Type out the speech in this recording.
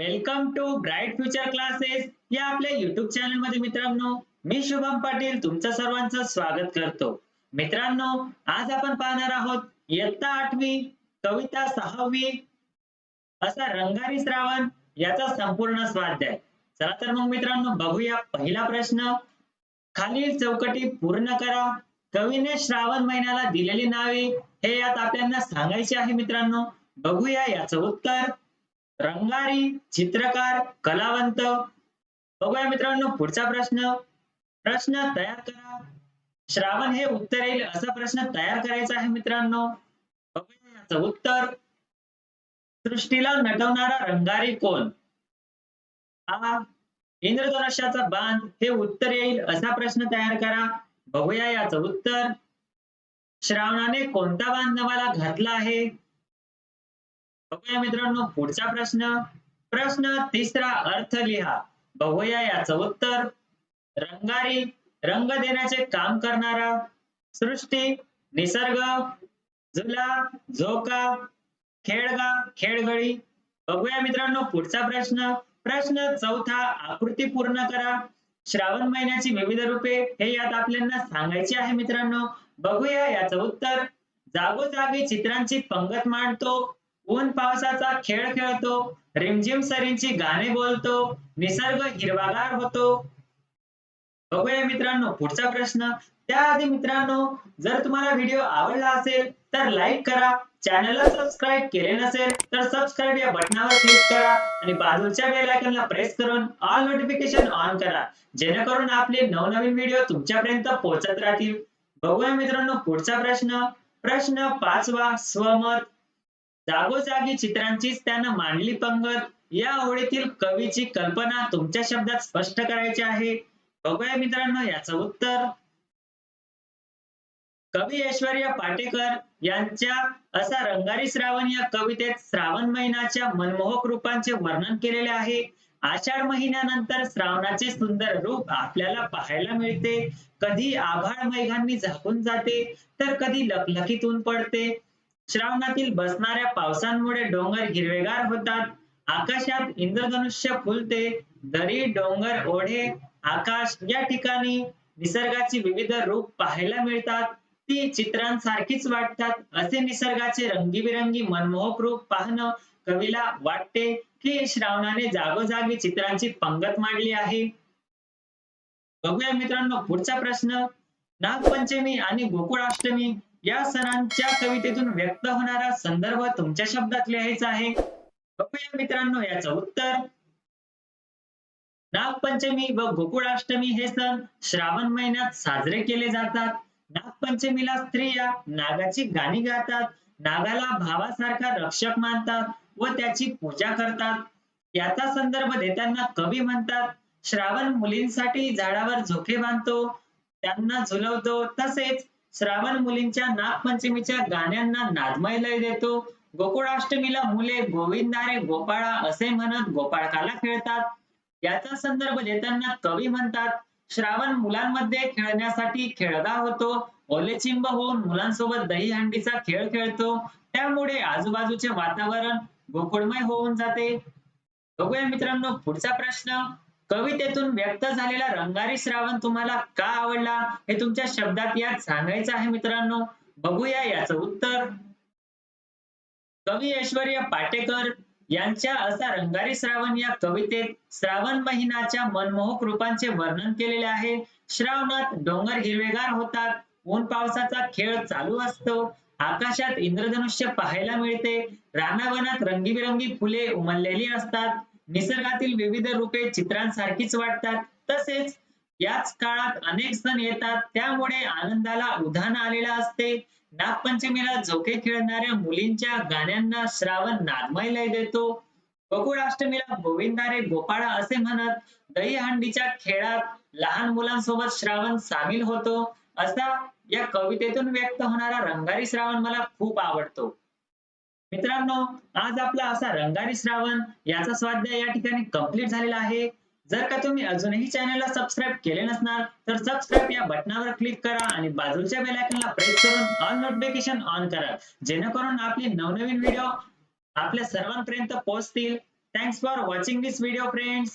Welcome to bright future classes या आपल्या YouTube चॅनलमध्ये मित्रांनो मी शुभम पाटील तुमचं सर्वांचं स्वागत करतो. मित्रांनो आज आपण पाहणार आहोत इयत्ता आठवी कविता सहावी असा रंगारी श्रावण याचा संपूर्ण स्वाध्याय. चला तर मग मित्रांनो बघूया पहिला प्रश्न. खालील चौकटी पूर्ण करा. कवीने श्रावण महिन्याला दिलेली नावे हे यात आपल्याला सांगायचे आहे मित्रांनो. बघूया याचं उत्तर. रंगारी चित्रकार कलावंत. बघूया मित्रांनो पुढचा प्रश्न. प्रश्न तयार करा. श्रावण हे उत्तर येईल असा प्रश्न तयार करायचा आहे मित्रांनो. बघूया याचं उत्तर. सृष्टीला नटवणारा रंगारी कोण? आ इंद्रधनुष्याचा बांध हे उत्तर येईल असा प्रश्न तयार करा. बघूया याचं उत्तर. श्रावणाने कोणता बांध नवाला घातला आहे? बघूया मित्रांनो पुढचा प्रश्न. प्रश्न तिसरा अर्थ लिहा. बघूया याचं उत्तर. रंगारी रंग देण्याचे काम करणारा सृष्टी निसर्ग झुला झोका खेळगा खेळगळी बघूया मित्रांनो पुढचा प्रश्न. प्रश्न चौथा आकृती पूर्ण करा. श्रावण महिन्याची विविध रूपे हे यात आपल्याला सांगायचे आहे मित्रांनो. बघूया याचं उत्तर. जागोजागी चित्रांची पंगत मांडतो. ऊन पावसाचा खेळ खेळतो रिमझिम सरींची गाणे बोलतो निसर्ग हिरवागार होतो. बघूया मित्रांनो पुढचा प्रश्न. त्याआधी मित्रांनो जर तुम्हाला व्हिडिओ आवडला असेल तर लाईक करा. चॅनलला सबस्क्राईब केले नसेल तर सबस्क्राईब या बटनावर क्लिक करा आणि बाजूच्या बेल आयकॉनला प्रेस करून ऑल नोटिफिकेशन ऑन करा. जेणेकरून आपले नवनवीन व्हिडिओ तुमच्यापर्यंत पोहोचत राहतील. बघूया मित्रांनो पुढचा प्रश्न. प्रश्न पाचवा स्वमत. जागोजागी चित्रांचीच त्यानं मांडली पंगत. या ओळीतील कवीची कल्पना तुमच्या शब्दात स्पष्ट करायची आहे. बघूया मित्रांनो याच उत्तर. कवी ऐश्वर्य पाटेकर यांच्या असा रंगारी श्रावण या कवितेत श्रावण महिन्याच्या मनमोहक रूपांचे वर्णन केलेले आहे. आषाढ महिन्यानंतर श्रावणाचे सुंदर रूप आपल्याला पाहायला मिळते. कधी आभाळ मेघांनी झाकून जाते तर कधी लखलखीत ऊन पडते. श्रावणातील बसणाऱ्या पावसांमुळे डोंगर हिरवेगार होतात. आकाशात इंद्रधनुष्य फुलते. दरी डोंगर ओढे आकाश या ठिकाणी निसर्गाची विविध रूप पाहायला मिळतात. ती चित्रांसारखीच वाटतात. असे निसर्गाचे रंगीबिरंगी मनमोहक रूप पाहणं कवीला वाटते की श्रावणाने जागोजागी चित्रांची पंगत मांडली आहे. बघूया मित्रांनो पुढचा प्रश्न. नागपंचमी आणि गोकुळाष्टमी या सणांच्या कवितेतून व्यक्त होणारा संदर्भ तुमच्या शब्दात लिहायचा आहे. बघूया मित्रांनो याचं उत्तर. नागपंचमी व गोकुळाष्टमी हे सण श्रावण महिन्यात साजरे केले जातात. नागपंचमीला स्त्रिया नागाची गाणी गातात नागाला भावासारखा रक्षक मानतात व त्याची पूजा करतात. याचा संदर्भ देताना कवी म्हणतात श्रावण मुलींसाठी झाडावर झोके बांधतो त्यांना झुलवतो तसेच श्रावण मुलींच्या नागपंचमीच्या गाण्यांना नादमय लय देतो. गोकुळाष्टमीला मुले गोविंदारे गोपाळा असे म्हणत गोपाळकाला खेळतात. याचा संदर्भ देताना कवी म्हणतात श्रावण मुलांमध्ये खेळण्यासाठी खेळगा होतो. ओलेचिंब होऊन मुलांसोबत दहीहंडीचा खेळ खेळतो. त्यामुळे आजूबाजूचे वातावरण गोकुळमय होऊन जाते. बघूया मित्रांनो पुढचा प्रश्न. कवितेतून व्यक्त झालेला रंगारी श्रावण तुम्हाला का आवडला? हे तुमच्या शब्दात यात सांगायचं आहे मित्रांनो. बघूया याचं उत्तर. कवी ऐश्वर्य पाटेकर यांच्या असा रंगारी श्रावण या कवितेत श्रावण महिन्याच्या मनमोहक रूपांचे वर्णन केलेले आहे. श्रावणात डोंगर हिरवेगार होतात. ऊन पावसाचा खेळ चालू असतो. आकाशात इंद्रधनुष्य पाहायला मिळते. रानावनात रंगीबिरंगी फुले उमललेली असतात. निसर्गातील विविध रूपे चित्रांसारखीच वाटतात. तसेच याच काळात अनेक सण येतात. त्यामुळे आनंदाला उधाण आलेला असते. नागपंचमीला झोके खेळणाऱ्या मुलींच्या गाण्यांना श्रावण नादमय लय देतो. गोकुळाष्टमीला गोविंदारे गोपाळा असे म्हणत दहीहंडीच्या खेळात लहान मुलांसोबत श्रावण सामील होतो. असा या कवितेतून व्यक्त होणारा रंगारी श्रावण मला खूप आवडतो. मित्रांनो आज आपला असा रंगारी श्रावण याचा स्वाध्याय या ठिकाणी कंप्लीट झालेला आहे. जर का तुम्ही अजूनही चॅनलला सबस्क्राईब केले नसणार तर सबस्क्राईब या बटनावर क्लिक करा आणि बाजूच्या बेल आयकॉनला प्रेस करून ऑल नोटिफिकेशन ऑन करा. जेणेकरून आपले नवनवीन व्हिडिओ आपल्या सर्वांपर्यंत पोहोचतील. Thanks for watching this video friends